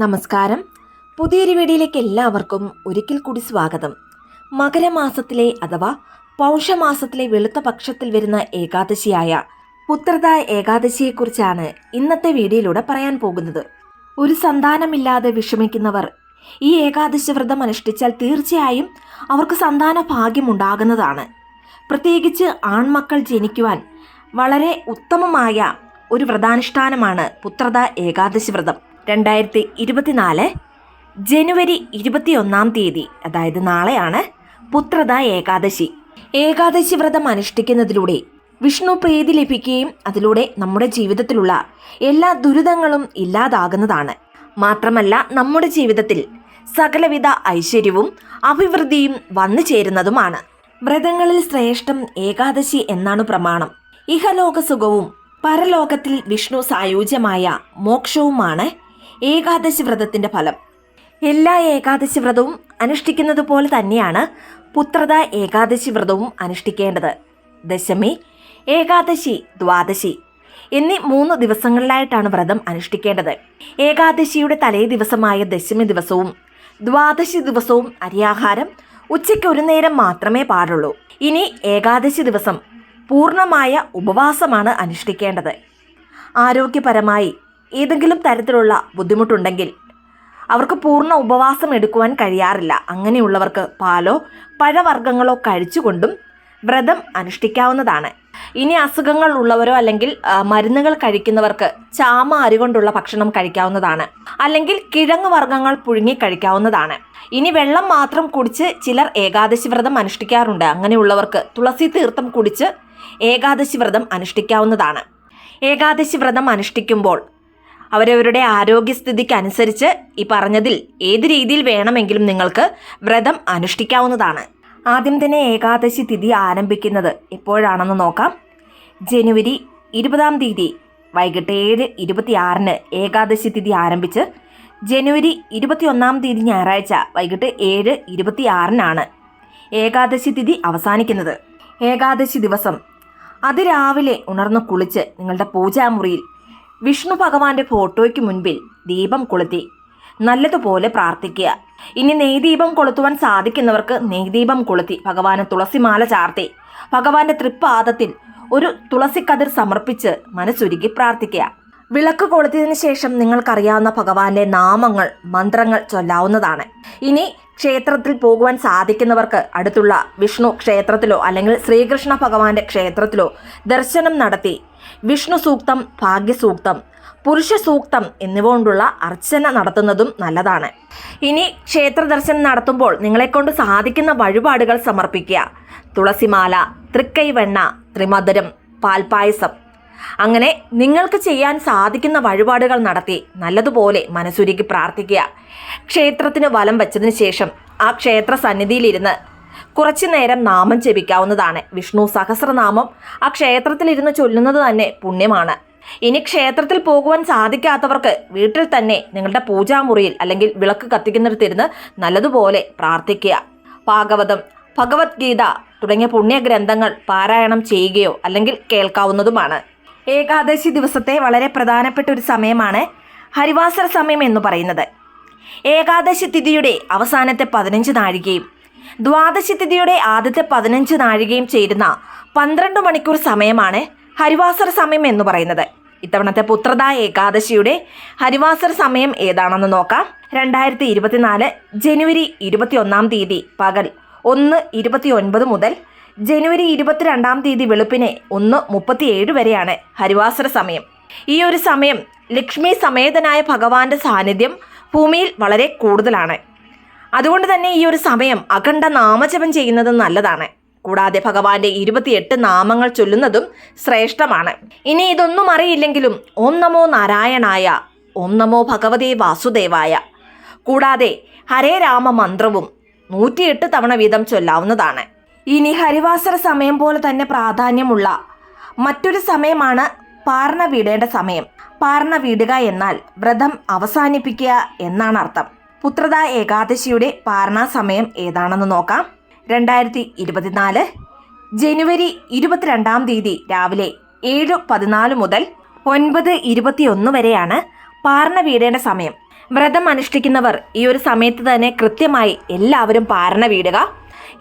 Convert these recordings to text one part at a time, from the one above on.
നമസ്കാരം. പുതിയൊരു വീഡിയോയിലേക്ക് എല്ലാവർക്കും ഒരിക്കൽ കൂടി സ്വാഗതം. മകരമാസത്തിലെ അഥവാ പൗഷമാസത്തിലെ വെളുത്ത പക്ഷത്തിൽ വരുന്ന ഏകാദശിയായ പുത്രത ഏകാദശിയെക്കുറിച്ചാണ് ഇന്നത്തെ വീഡിയോയിലൂടെ പറയാൻ പോകുന്നത്. ഒരു സന്താനമില്ലാതെ വിഷമിക്കുന്നവർ ഈ ഏകാദശി വ്രതം അനുഷ്ഠിച്ചാൽ തീർച്ചയായും അവർക്ക് സന്താന ഭാഗ്യമുണ്ടാകുന്നതാണ് പ്രത്യേകിച്ച് ആൺമക്കൾ ജനിക്കുവാൻ വളരെ ഉത്തമമായ ഒരു വ്രതാനുഷ്ഠാനമാണ് പുത്രത ഏകാദശി വ്രതം. രണ്ടായിരത്തി ഇരുപത്തിനാല് ജനുവരി ഇരുപത്തിയൊന്നാം തീയതി അതായത് നാളെയാണ് പുത്രത ഏകാദശി. ഏകാദശി വ്രതം അനുഷ്ഠിക്കുന്നതിലൂടെ വിഷ്ണു പ്രീതി ലഭിക്കുകയും അതിലൂടെ നമ്മുടെ ജീവിതത്തിലുള്ള എല്ലാ ദുരിതങ്ങളും ഇല്ലാതാകുന്നതാണ്. മാത്രമല്ല നമ്മുടെ ജീവിതത്തിൽ സകലവിധ ഐശ്വര്യവും അഭിവൃദ്ധിയും വന്നു ചേരുന്നതുമാണ്. വ്രതങ്ങളിൽ ശ്രേഷ്ഠം ഏകാദശി എന്നാണ് പ്രമാണം. ഇഹലോക സുഖവും പരലോകത്തിൽ വിഷ്ണു സായുജ്യമായ മോക്ഷവുമാണ് ഏകാദശി വ്രതത്തിന്റെ ഫലം. എല്ലാ ഏകാദശി വ്രതവും അനുഷ്ഠിക്കുന്നത് പോലെ തന്നെയാണ് പുത്രത ഏകാദശി വ്രതവും അനുഷ്ഠിക്കേണ്ടത്. ദശമി ഏകാദശി ദ്വാദശി എന്നീ മൂന്ന് ദിവസങ്ങളിലായിട്ടാണ് വ്രതം അനുഷ്ഠിക്കേണ്ടത്. ഏകാദശിയുടെ തലേ ദിവസമായ ദശമി ദിവസവും ദ്വാദശി ദിവസവും അരിയാഹാരം ഉച്ചയ്ക്ക് ഒരു നേരം മാത്രമേ പാടുള്ളൂ. ഇനി ഏകാദശി ദിവസം പൂർണമായ ഉപവാസമാണ് അനുഷ്ഠിക്കേണ്ടത്. ആരോഗ്യപരമായി ഏതെങ്കിലും തരത്തിലുള്ള ബുദ്ധിമുട്ടുണ്ടെങ്കിൽ അവർക്ക് പൂർണ ഉപവാസം എടുക്കുവാൻ കഴിയാറില്ല. അങ്ങനെയുള്ളവർക്ക് പാലോ പഴവർഗങ്ങളോ കഴിച്ചുകൊണ്ടും വ്രതം അനുഷ്ഠിക്കാവുന്നതാണ്. ഇനി അസുഖങ്ങൾ ഉള്ളവരോ അല്ലെങ്കിൽ മരുന്നുകൾ കഴിക്കുന്നവർക്ക് ചാമ അരി കൊണ്ടുള്ള ഭക്ഷണം കഴിക്കാവുന്നതാണ്. അല്ലെങ്കിൽ കിഴങ്ങ് വർഗങ്ങൾ പുഴുങ്ങി കഴിക്കാവുന്നതാണ്. ഇനി വെള്ളം മാത്രം കുടിച്ച് ചിലർ ഏകാദശി വ്രതം അനുഷ്ഠിക്കാറുണ്ട്. അങ്ങനെയുള്ളവർക്ക് തുളസി തീർത്ഥം കുടിച്ച് ഏകാദശി വ്രതം അനുഷ്ഠിക്കാവുന്നതാണ്. ഏകാദശി വ്രതം അനുഷ്ഠിക്കുമ്പോൾ അവരവരുടെ ആരോഗ്യസ്ഥിതിക്ക് അനുസരിച്ച് ഈ പറഞ്ഞതിൽ ഏത് രീതിയിൽ വേണമെങ്കിലും നിങ്ങൾക്ക് വ്രതം അനുഷ്ഠിക്കാവുന്നതാണ്. ആദ്യം തന്നെ ഏകാദശി തിഥി ആരംഭിക്കുന്നത് എപ്പോഴാണെന്ന് നോക്കാം. ജനുവരി ഇരുപതാം തീയതി വൈകിട്ട് ഏഴ് ഇരുപത്തിയാറിന് ഏകാദശി തിഥി ആരംഭിച്ച് ജനുവരി ഇരുപത്തിയൊന്നാം തീയതി ഞായറാഴ്ച വൈകിട്ട് ഏഴ് ഇരുപത്തിയാറിനാണ് ഏകാദശി തിഥി അവസാനിക്കുന്നത്. ഏകാദശി ദിവസം അതിരാവിലെ ഉണർന്നു കുളിച്ച് നിങ്ങളുടെ പൂജാമുറിയിൽ വിഷ്ണു ഭഗവാന്റെ ഫോട്ടോയ്ക്ക് മുൻപിൽ ദീപം കൊളുത്തി. നല്ലതുപോലെ പ്രാർത്ഥിക്കുക. ഇനി നെയ്ദീപം കൊളുത്തുവാൻ സാധിക്കുന്നവർക്ക് നെയ്ദീപം കൊളുത്തി ഭഗവാന് തുളസിമാല ചാർത്തി. ഭഗവാന്റെ തൃപ്പാദത്തിൽ ഒരു തുളസിക്കതിർ സമർപ്പിച്ച് മനസ്സുരുക്കി പ്രാർത്ഥിക്കുക. വിളക്ക് കൊളുത്തിയതിനു ശേഷം നിങ്ങൾക്കറിയാവുന്ന ഭഗവാന്റെ നാമങ്ങൾ മന്ത്രങ്ങൾ ചൊല്ലാവുന്നതാണ്. ഇനി ക്ഷേത്രത്തിൽ പോകുവാൻ സാധിക്കുന്നവർക്ക് അടുത്തുള്ള വിഷ്ണു ക്ഷേത്രത്തിലോ അല്ലെങ്കിൽ ശ്രീകൃഷ്ണ ഭഗവാന്റെ ക്ഷേത്രത്തിലോ ദർശനം നടത്തി വിഷ്ണു സൂക്തം ഭാഗ്യസൂക്തം പുരുഷ സൂക്തം എന്നിവ കൊണ്ടുള്ള അർച്ചന നടത്തുന്നതും നല്ലതാണ്. ഇനി ക്ഷേത്ര ദർശനം നടത്തുമ്പോൾ നിങ്ങളെക്കൊണ്ട് സാധിക്കുന്ന വഴിപാടുകൾ സമർപ്പിക്കുക. തുളസിമാല തൃക്കൈവെണ്ണ ത്രിമധുരം പാൽപ്പായസം അങ്ങനെ നിങ്ങൾക്ക് ചെയ്യാൻ സാധിക്കുന്ന വഴിപാടുകൾ നടത്തി നല്ലതുപോലെ മനസ്സുരുക്കി പ്രാർത്ഥിക്കുക. ക്ഷേത്രത്തിന് വലം വെച്ചതിന് ശേഷം ആ ക്ഷേത്ര സന്നിധിയിലിരുന്ന് കുറച്ചു നേരം നാമം ജപിക്കാവുന്നതാണ്. വിഷ്ണു സഹസ്രനാമം ആ ക്ഷേത്രത്തിലിരുന്ന് ചൊല്ലുന്നത് തന്നെ പുണ്യമാണ്. ഇനി ക്ഷേത്രത്തിൽ പോകുവാൻ സാധിക്കാത്തവർക്ക് വീട്ടിൽ തന്നെ നിങ്ങളുടെ പൂജാമുറിയിൽ അല്ലെങ്കിൽ വിളക്ക് കത്തിക്കുന്നിടത്തിരുന്ന് നല്ലതുപോലെ പ്രാർത്ഥിക്കുക. ഭാഗവതം ഭഗവത്ഗീത തുടങ്ങിയ പുണ്യഗ്രന്ഥങ്ങൾ പാരായണം ചെയ്യുകയോ അല്ലെങ്കിൽ കേൾക്കാവുന്നതുമാണ്. ഏകാദശി ദിവസത്തെ വളരെ പ്രധാനപ്പെട്ട ഒരു സമയമാണ് ഹരിവാസര സമയം എന്ന് പറയുന്നത്. ഏകാദശി തിഥിയുടെ അവസാനത്തെ പതിനഞ്ച് നാഴികയും ദ്വാദശി തിഥിയുടെ ആദ്യത്തെ പതിനഞ്ച് നാഴികയും ചേരുന്ന പന്ത്രണ്ട് മണിക്കൂർ സമയമാണ് ഹരിവാസര സമയം എന്ന് പറയുന്നത്. ഇത്തവണത്തെ പുത്രത ഏകാദശിയുടെ ഹരിവാസർ സമയം ഏതാണെന്ന് നോക്കാം. രണ്ടായിരത്തി ഇരുപത്തിനാല് ജനുവരി ഇരുപത്തിയൊന്നാം തീയതി പകൽ ഒന്ന് ഇരുപത്തി ഒൻപത് മുതൽ ജനുവരി ഇരുപത്തിരണ്ടാം തീയതി വെളുപ്പിനെ ഒന്ന് മുപ്പത്തിയേഴ് വരെയാണ് ഹരിവാസര സമയം. ഈ ഒരു സമയം ലക്ഷ്മി സമേതനായ ഭഗവാന്റെ സാന്നിധ്യം ഭൂമിയിൽ വളരെ കൂടുതലാണ്. അതുകൊണ്ട് തന്നെ ഈ ഒരു സമയം അഖണ്ഡ നാമജപം ചെയ്യുന്നത് നല്ലതാണ്. കൂടാതെ ഭഗവാന്റെ ഇരുപത്തിയെട്ട് നാമങ്ങൾ ചൊല്ലുന്നതും ശ്രേഷ്ഠമാണ്. ഇനി ഇതൊന്നും അറിയില്ലെങ്കിലും ഓം നമോ നാരായണായ ഓം നമോ ഭഗവതേ വാസുദേവായ കൂടാതെ ഹരേ രാമ മന്ത്രവും നൂറ്റിയെട്ട് തവണ വീതം ചൊല്ലാവുന്നതാണ്. ഇനി ഹരിവാസര സമയം പോലെ തന്നെ പ്രാധാന്യമുള്ള മറ്റൊരു സമയമാണ് പാർണ വീടേണ്ട സമയം. പാർണ വീടുക എന്നാൽ വ്രതം അവസാനിപ്പിക്കുക എന്നാണ് അർത്ഥം. പുത്രത ഏകാദശിയുടെ പാർണ സമയം ഏതാണെന്ന് നോക്കാം. രണ്ടായിരത്തി ഇരുപത്തിനാല് ജനുവരി ഇരുപത്തിരണ്ടാം തീയതി രാവിലെ ഏഴ് പതിനാല് മുതൽ ഒൻപത് ഇരുപത്തിയൊന്ന് വരെയാണ് പാർണ വീടേണ്ട സമയം. വ്രതം അനുഷ്ഠിക്കുന്നവർ ഈ ഒരു സമയത്ത് തന്നെ കൃത്യമായി എല്ലാവരും പാരണ വീടുക.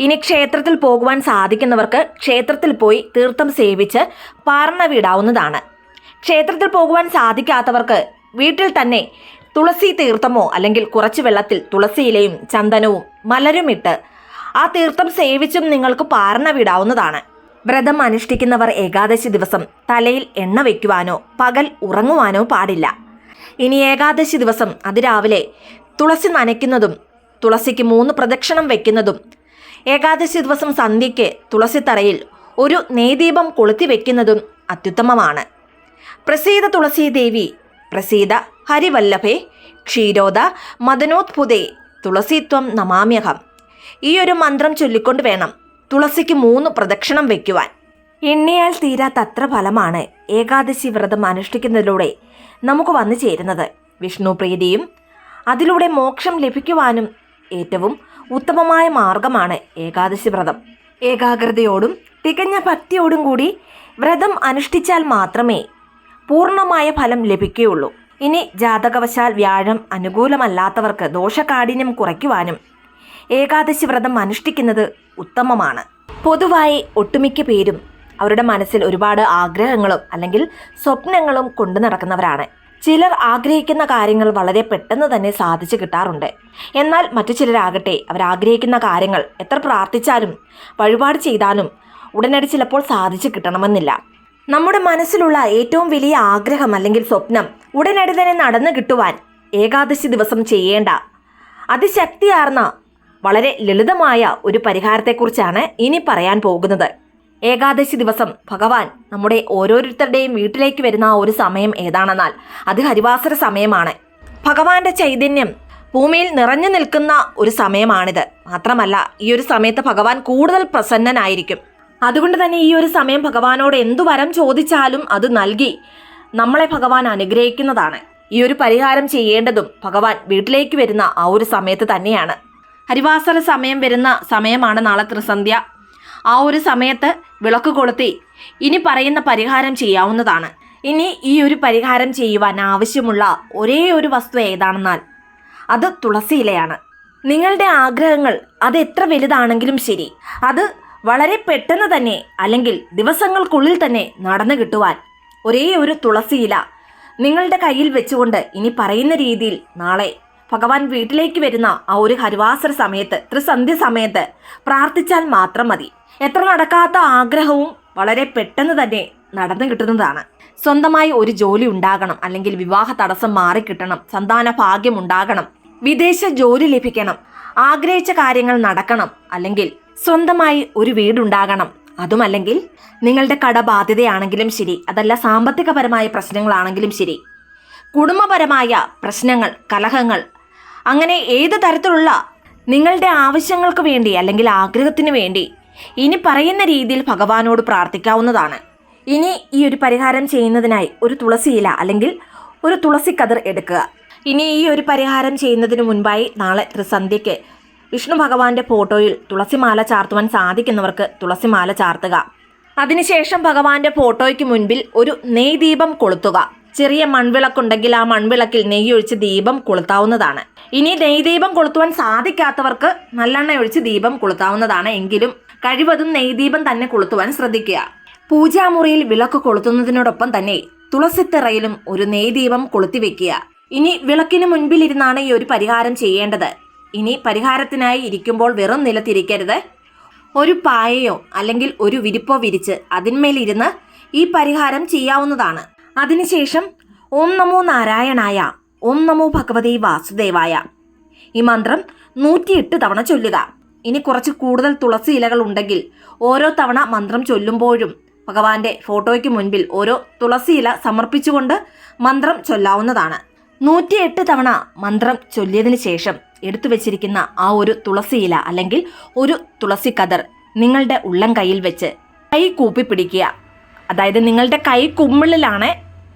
ഇനി ക്ഷേത്രത്തിൽ പോകുവാൻ സാധിക്കുന്നവർക്ക് ക്ഷേത്രത്തിൽ പോയി തീർത്ഥം സേവിച്ച് പാർണ വീടാവുന്നതാണ്. ക്ഷേത്രത്തിൽ പോകുവാൻ സാധിക്കാത്തവർക്ക് വീട്ടിൽ തന്നെ തുളസി തീർത്ഥമോ അല്ലെങ്കിൽ കുറച്ച് വെള്ളത്തിൽ തുളസിയിലയും ചന്ദനവും മലരും ഇട്ട് ആ തീർത്ഥം സേവിച്ചും നിങ്ങൾക്ക് പാർണ വിടാവുന്നതാണ്. വ്രതം അനുഷ്ഠിക്കുന്നവർ ഏകാദശി ദിവസം തലയിൽ എണ്ണ വയ്ക്കുവാനോ പകൽ ഉറങ്ങുവാനോ പാടില്ല. ഇനി ഏകാദശി ദിവസം അതിരാവിലെ തുളസി നനയ്ക്കുന്നതും തുളസിക്ക് മൂന്ന് പ്രദക്ഷിണം വയ്ക്കുന്നതും ഏകാദശി ദിവസം സന്ധ്യയ്ക്ക് തുളസിത്തറയിൽ ഒരു നെയ്ദീപം കൊളുത്തി വയ്ക്കുന്നതും അത്യുത്തമമാണ്. പ്രസീത തുളസീദേവി പ്രസീത ഹരിവല്ലഭേ ക്ഷീരോദ മദനോത്ഭുതേ തുളസിത്വം നമാമ്യഹം. ഈ ഒരു മന്ത്രം ചൊല്ലിക്കൊണ്ട് വേണം തുളസിക്ക് മൂന്ന് പ്രദക്ഷിണം വയ്ക്കുവാൻ എണ്ണിയാൽ തീരാത്തത്ര ഫലമാണ് ഏകാദശി വ്രതം അനുഷ്ഠിക്കുന്നതിലൂടെ നമുക്ക് വന്നു ചേരുന്നത്. വിഷ്ണു പ്രീതിയും അതിലൂടെ മോക്ഷം ലഭിക്കുവാനും ഏറ്റവും ഉത്തമമായ മാർഗമാണ് ഏകാദശി വ്രതം. ഏകാഗ്രതയോടും തികഞ്ഞ ഭക്തിയോടും കൂടി വ്രതം അനുഷ്ഠിച്ചാൽ മാത്രമേ പൂർണമായ ഫലം ലഭിക്കുകയുള്ളൂ. ഇനി ജാതകവശാൽ വ്യാഴം അനുകൂലമല്ലാത്തവർക്ക് ദോഷകാഠിന്യം കുറയ്ക്കുവാനും ഏകാദശി വ്രതം അനുഷ്ഠിക്കുന്നത് ഉത്തമമാണ്. പൊതുവായി ഒട്ടുമിക്ക പേരും അവരുടെ മനസ്സിൽ ഒരുപാട് ആഗ്രഹങ്ങളും അല്ലെങ്കിൽ സ്വപ്നങ്ങളും കൊണ്ടു നടക്കുന്നവരാണ്. ചിലർ ആഗ്രഹിക്കുന്ന കാര്യങ്ങൾ വളരെ പെട്ടെന്ന് തന്നെ സാധിച്ചു കിട്ടാറുണ്ട്. എന്നാൽ മറ്റു ചിലരാകട്ടെ അവർ ആഗ്രഹിക്കുന്ന കാര്യങ്ങൾ എത്ര പ്രാർത്ഥിച്ചാലും വഴിപാട് ചെയ്താലും ഉടനടി ചിലപ്പോൾ സാധിച്ചു കിട്ടണമെന്നില്ല. നമ്മുടെ മനസ്സിലുള്ള ഏറ്റവും വലിയ ആഗ്രഹം അല്ലെങ്കിൽ സ്വപ്നം ഉടനടി തന്നെ നടന്നു കിട്ടുവാൻ ഏകാദശി ദിവസം ചെയ്യേണ്ട അതിശക്തിയാർന്ന വളരെ ലളിതമായ ഒരു പരിഹാരത്തെക്കുറിച്ചാണ് ഇനി പറയാൻ പോകുന്നത്. ഏകാദശി ദിവസം ഭഗവാൻ നമ്മുടെ ഓരോരുത്തരുടെയും വീട്ടിലേക്ക് വരുന്ന ഒരു സമയം ഏതാണെന്നാൽ അത് ഹരിവാസര സമയമാണ്. ഭഗവാന്റെ ചൈതന്യം ഭൂമിയിൽ നിറഞ്ഞു നിൽക്കുന്ന ഒരു സമയമാണിത്. മാത്രമല്ല ഈ ഒരു സമയത്ത് ഭഗവാൻ കൂടുതൽ പ്രസന്നനായിരിക്കും. അതുകൊണ്ട് തന്നെ ഈ ഒരു സമയം ഭഗവാനോട് എന്തു വരം ചോദിച്ചാലും അത് നൽകി നമ്മളെ ഭഗവാൻ അനുഗ്രഹിക്കുന്നതാണ്. ഈ ഒരു പരിഹാരം ചെയ്യേണ്ടതും ഭഗവാൻ വീട്ടിലേക്ക് വരുന്ന ആ ഒരു സമയത്ത് തന്നെയാണ്. ഹരിവാസര സമയം വരുന്ന സമയമാണ് നാളെ ത്രിസന്ധ്യ. ആ ഒരു സമയത്ത് വിളക്ക് കൊളുത്തി ഇനി പറയുന്ന പരിഹാരം ചെയ്യാവുന്നതാണ്. ഇനി ഈ ഒരു പരിഹാരം ചെയ്യുവാൻ ആവശ്യമുള്ള ഒരേ ഒരു വസ്തു ഏതാണെന്നാൽ അത് തുളസി ഇലയാണ്. നിങ്ങളുടെ ആഗ്രഹങ്ങൾ അത് എത്ര വലുതാണെങ്കിലും ശരി. അത് വളരെ പെട്ടെന്ന് തന്നെ അല്ലെങ്കിൽ ദിവസങ്ങൾക്കുള്ളിൽ തന്നെ നടന്നു കിട്ടുവാൻ ഒരേ ഒരു തുളസി ഇല നിങ്ങളുടെ കയ്യിൽ വെച്ചുകൊണ്ട് ഇനി പറയുന്ന രീതിയിൽ നാളെ ഭഗവാൻ വീട്ടിലേക്ക് വരുന്ന ആ ഒരു ഹരിവാസര സമയത്ത് ത്രിസന്ധ്യ സമയത്ത് പ്രാർത്ഥിച്ചാൽ മാത്രം മതി. എത്ര നടക്കാത്ത ആഗ്രഹവും വളരെ പെട്ടെന്ന് തന്നെ നടന്നു കിട്ടുന്നതാണ്. സ്വന്തമായി ഒരു ജോലി ഉണ്ടാകണം അല്ലെങ്കിൽ വിവാഹ തടസ്സം മാറിക്കിട്ടണം സന്താന ഭാഗ്യം ഉണ്ടാകണം വിദേശ ജോലി ലഭിക്കണം ആഗ്രഹിച്ച കാര്യങ്ങൾ നടക്കണം അല്ലെങ്കിൽ സ്വന്തമായി ഒരു വീടുണ്ടാകണം. അതുമല്ലെങ്കിൽ നിങ്ങളുടെ കടബാധ്യതയാണെങ്കിലും ശരി അതല്ല സാമ്പത്തികപരമായ പ്രശ്നങ്ങളാണെങ്കിലും ശരി. കുടുംബപരമായ പ്രശ്നങ്ങൾ കലഹങ്ങൾ അങ്ങനെ ഏത് തരത്തിലുള്ള നിങ്ങളുടെ ആവശ്യങ്ങൾക്ക് വേണ്ടി അല്ലെങ്കിൽ ആഗ്രഹത്തിന് വേണ്ടി ഇനി പറയുന്ന രീതിയിൽ ഭഗവാനോട് പ്രാർത്ഥിക്കാവുന്നതാണ്. ഇനി ഈ ഒരു പരിഹാരം ചെയ്യുന്നതിനായി ഒരു തുളസി ഇല അല്ലെങ്കിൽ ഒരു തുളസി കതിർ എടുക്കുക. ഇനി ഈ ഒരു പരിഹാരം ചെയ്യുന്നതിന് മുൻപായി നാളെ ത്രിസന്ധ്യയ്ക്ക് വിഷ്ണു ഭഗവാന്റെ ഫോട്ടോയിൽ തുളസിമാല ചാർത്തുവാൻ സാധിക്കുന്നവർക്ക് തുളസിമാല ചാർത്തുക. അതിനുശേഷം ഭഗവാന്റെ ഫോട്ടോയ്ക്ക് മുൻപിൽ ഒരു നെയ് ദീപം കൊളുത്തുക. ചെറിയ മൺവിളക്കുണ്ടെങ്കിൽ ആ മൺവിളക്കിൽ നെയ്യ് ഒഴിച്ച് ദീപം കൊളുത്താവുന്നതാണ്. ഇനി നെയ് ദീപം കൊളുത്തുവാൻ സാധിക്കാത്തവർക്ക് നല്ലെണ്ണ ഒഴിച്ച് ദീപം കൊളുത്താവുന്നതാണ്. എങ്കിലും കഴിവതും നെയ്ദീപം തന്നെ കൊളുത്തുവാൻ ശ്രദ്ധിക്കുക. പൂജാമുറിയിൽ വിളക്ക് കൊളുത്തുന്നതിനോടൊപ്പം തന്നെ തുളസിത്തറയിലും ഒരു നെയ്ദീപം കൊളുത്തിവെക്കുക കൊളുത്തി വെക്കുക. ഇനി വിളക്കിന് മുൻപിലിരുന്നാണ് ഈ ഒരു പരിഹാരം ചെയ്യേണ്ടത്. ഇനി പരിഹാരത്തിനായി ഇരിക്കുമ്പോൾ വെറും നിലത്തിരിക്കരുത്. ഒരു പായയോ അല്ലെങ്കിൽ ഒരു വിരിപ്പോ വിരിച്ച് അതിന്മേലിരുന്ന് ഈ പരിഹാരം ചെയ്യാവുന്നതാണ്. അതിനുശേഷം ഓം നമോ നാരായണായ ഓം നമോ ഭഗവതി വാസുദേവായ ഈ മന്ത്രം നൂറ്റിയെട്ട് തവണ ചൊല്ലുക. ഇനി കുറച്ച് കൂടുതൽ തുളസി ഇലകൾ ഉണ്ടെങ്കിൽ ഓരോ തവണ മന്ത്രം ചൊല്ലുമ്പോഴും ഭഗവാന്റെ ഫോട്ടോയ്ക്ക് മുൻപിൽ ഓരോ തുളസി ഇല സമർപ്പിച്ചുകൊണ്ട് മന്ത്രം ചൊല്ലാവുന്നതാണ്. നൂറ്റിയെട്ട് തവണ മന്ത്രം ചൊല്ലിയതിനു ശേഷം എടുത്തു വെച്ചിരിക്കുന്ന ആ ഒരു തുളസി ഇല അല്ലെങ്കിൽ ഒരു തുളസി കതർ നിങ്ങളുടെ ഉള്ളം കയ്യിൽ വെച്ച് കൈ കൂപ്പി പിടിക്കുക. അതായത് നിങ്ങളുടെ കൈ കുമ്മിളിലാണ്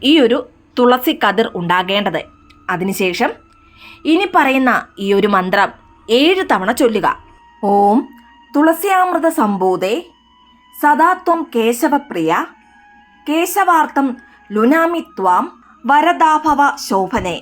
ഈ ഒരു തുളസി കതിർ ഉണ്ടാകേണ്ടത്. അതിനുശേഷം ഇനി പറയുന്ന ഈ ഒരു മന്ത്രം ഏഴ് തവണ ചൊല്ലുക. ഓം തുളസിയാമൃത സമ്പൂതേ സദാത്വം കേശവപ്രിയ കേശവാർത്ഥം ലുനാമി ത്വാം വരദാഭവ ശോഭനെ.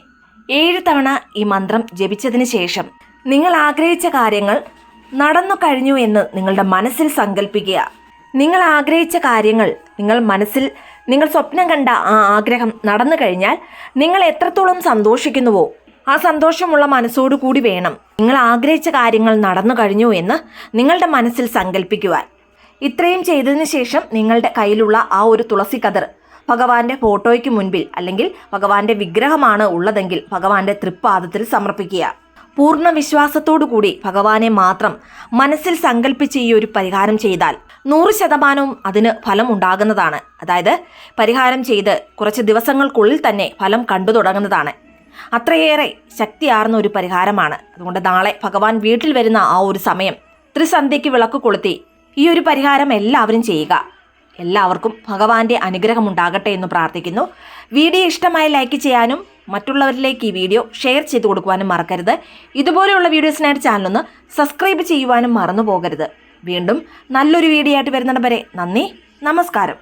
ഏഴ് തവണ ഈ മന്ത്രം ജപിച്ചതിന് ശേഷം നിങ്ങൾ ആഗ്രഹിച്ച കാര്യങ്ങൾ നടന്നു കഴിഞ്ഞു എന്ന് നിങ്ങളുടെ മനസ്സിൽ സങ്കല്പിക്കുക നിങ്ങൾ ആഗ്രഹിച്ച കാര്യങ്ങൾ നിങ്ങൾ മനസ്സിൽ നിങ്ങൾ സ്വപ്നം കണ്ട ആ ആഗ്രഹം നടന്നു കഴിഞ്ഞാൽ നിങ്ങൾ എത്രത്തോളം സന്തോഷിക്കുന്നുവോ ആ സന്തോഷമുള്ള മനസ്സോടു കൂടി വേണം. നിങ്ങൾ ആഗ്രഹിച്ച കാര്യങ്ങൾ നടന്നു കഴിഞ്ഞു എന്ന് നിങ്ങളുടെ മനസ്സിൽ സങ്കല്പിക്കുവാൻ ഇത്രയും ചെയ്തതിന് ശേഷം നിങ്ങളുടെ കയ്യിലുള്ള ആ ഒരു തുളസി കതിർ ഭഗവാന്റെ ഫോട്ടോയ്ക്ക് മുൻപിൽ അല്ലെങ്കിൽ ഭഗവാന്റെ വിഗ്രഹമാണ് ഉള്ളതെങ്കിൽ ഭഗവാന്റെ തൃപ്പാദത്തിൽ സമർപ്പിക്കുക. പൂർണ വിശ്വാസത്തോടു കൂടി ഭഗവാനെ മാത്രം മനസ്സിൽ സങ്കല്പിച്ച് ഈ ഒരു പരിഹാരം ചെയ്താൽ നൂറ് ശതമാനവും അതിന് ഫലം ഉണ്ടാകുന്നതാണ്. അതായത് പരിഹാരം ചെയ്ത് കുറച്ച് ദിവസങ്ങൾക്കുള്ളിൽ തന്നെ ഫലം കണ്ടു തുടങ്ങുന്നതാണ്. അത്രയേറെ ശക്തിയാർന്ന ഒരു പരിഹാരമാണ്. അതുകൊണ്ട് നാളെ ഭഗവാൻ വീട്ടിൽ വരുന്ന ആ ഒരു സമയം ത്രിസന്ധ്യയ്ക്ക് വിളക്ക് കൊളുത്തി ഈ ഒരു പരിഹാരം എല്ലാവരും ചെയ്യുക. എല്ലാവർക്കും ഭഗവാന്റെ അനുഗ്രഹം ഉണ്ടാകട്ടെ എന്ന് പ്രാർത്ഥിക്കുന്നു. വീഡിയോ ഇഷ്ടമായി ലൈക്ക് ചെയ്യാനും മറ്റുള്ളവരിലേക്ക് ഈ വീഡിയോ ഷെയർ ചെയ്ത് കൊടുക്കുവാനും മറക്കരുത്. ഇതുപോലെയുള്ള വീഡിയോസിനായിട്ട് ചാനലൊന്ന് സബ്സ്ക്രൈബ് ചെയ്യുവാനും മറന്നു പോകരുത് വീണ്ടും നല്ലൊരു വീഡിയോ ആയിട്ട് വരുന്നിടം വരെ നന്ദി നമസ്കാരം.